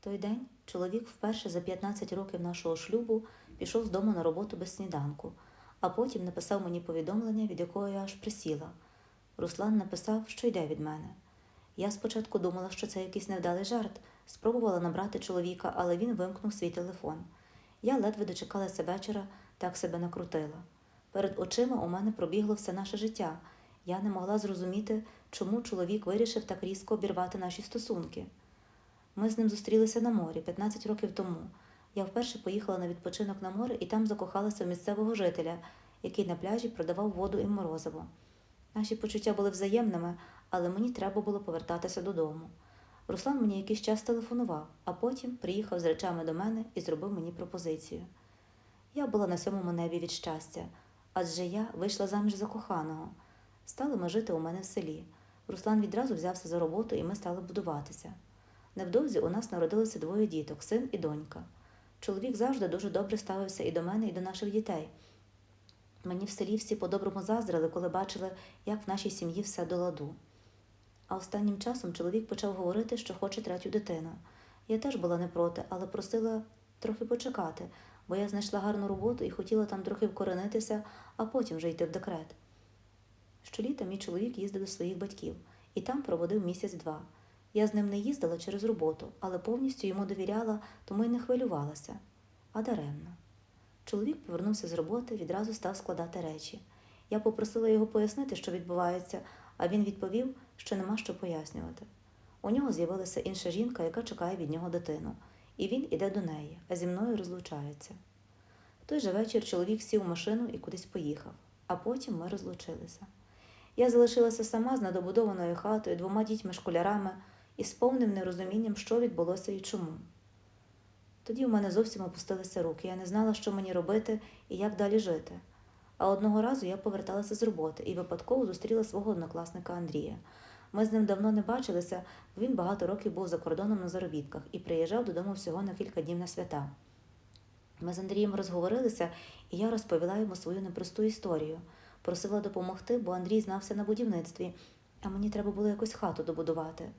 той день чоловік вперше за 15 років нашого шлюбу пішов з дому на роботу без сніданку, а потім написав мені повідомлення, від якого я аж присіла. Руслан написав, що йде від мене. Я спочатку думала, що це якийсь невдалий жарт, спробувала набрати чоловіка, але він вимкнув свій телефон. Я ледве дочекалася вечора, так себе накрутила. Перед очима у мене пробігло все наше життя. Я не могла зрозуміти, чому чоловік вирішив так різко обірвати наші стосунки. Ми з ним зустрілися на морі 15 років тому. Я вперше поїхала на відпочинок на море і там закохалася в місцевого жителя, який на пляжі продавав воду і морозиво. Наші почуття були взаємними, але мені треба було повертатися додому. Руслан мені якийсь час телефонував, а потім приїхав з речами до мене і зробив мені пропозицію. Я була на сьомому небі від щастя, адже я вийшла заміж за коханого. Стали ми жити у мене в селі. Руслан відразу взявся за роботу, і ми стали будуватися. Невдовзі у нас народилося двоє діток син і донька. Чоловік завжди дуже добре ставився і до мене, і до наших дітей. Мені в селі всі по-доброму заздрили, коли бачили, як в нашій сім'ї все до ладу. А останнім часом чоловік почав говорити, що хоче третю дитину. Я теж була не проти, але просила трохи почекати, бо я знайшла гарну роботу і хотіла там трохи вкоренитися, а потім вже йти в декрет. Щоліта мій чоловік їздив до своїх батьків і там проводив місяць-два. Я з ним не їздила через роботу, але повністю йому довіряла, тому й не хвилювалася. А даремно. Чоловік повернувся з роботи, відразу став складати речі. Я попросила його пояснити, що відбувається, а він відповів, що нема що пояснювати. У нього з'явилася інша жінка, яка чекає від нього дитину, і він іде до неї, а зі мною розлучається. В той же вечір чоловік сів у машину і кудись поїхав, а потім ми розлучилися. Я залишилася сама з недобудованою хатою, двома дітьми-школярами і з повним нерозумінням, що відбулося і чому. Тоді у мене зовсім опустилися руки. Я не знала, що мені робити і як далі жити. А одного разу я поверталася з роботи і випадково зустріла свого однокласника Андрія. Ми з ним давно не бачилися, бо він багато років був за кордоном на заробітках і приїжджав додому всього на кілька днів на свята. Ми з Андрієм розговорилися, і я розповіла йому свою непросту історію. Просила допомогти, бо Андрій знався на будівництві, а мені треба було якось хату добудувати.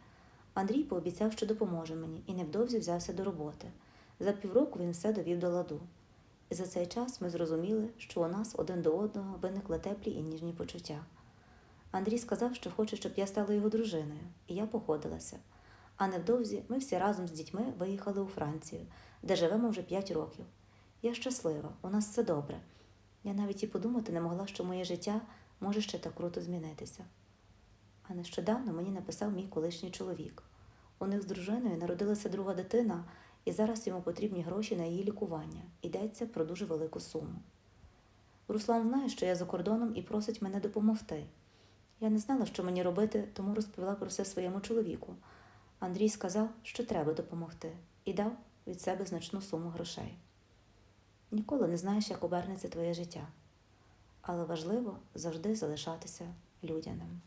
Андрій пообіцяв, що допоможе мені, і невдовзі взявся до роботи. За півроку він все довів до ладу. І за цей час ми зрозуміли, що у нас один до одного виникли теплі і ніжні почуття. Андрій сказав, що хоче, щоб я стала його дружиною, і я погодилася. А невдовзі ми всі разом з дітьми виїхали у Францію, де живемо вже п'ять років. Я щаслива, у нас все добре. Я навіть і подумати не могла, що моє життя може ще так круто змінитися. А нещодавно мені написав мій колишній чоловік. У них з дружиною народилася друга дитина, і зараз йому потрібні гроші на її лікування. Йдеться про дуже велику суму. Руслан знає, що я за кордоном і просить мене допомогти. Я не знала, що мені робити, тому розповіла про все своєму чоловіку. Андрій сказав, що треба допомогти, і дав від себе значну суму грошей. Ніколи не знаєш, як обернеться твоє життя, але важливо завжди залишатися людяним.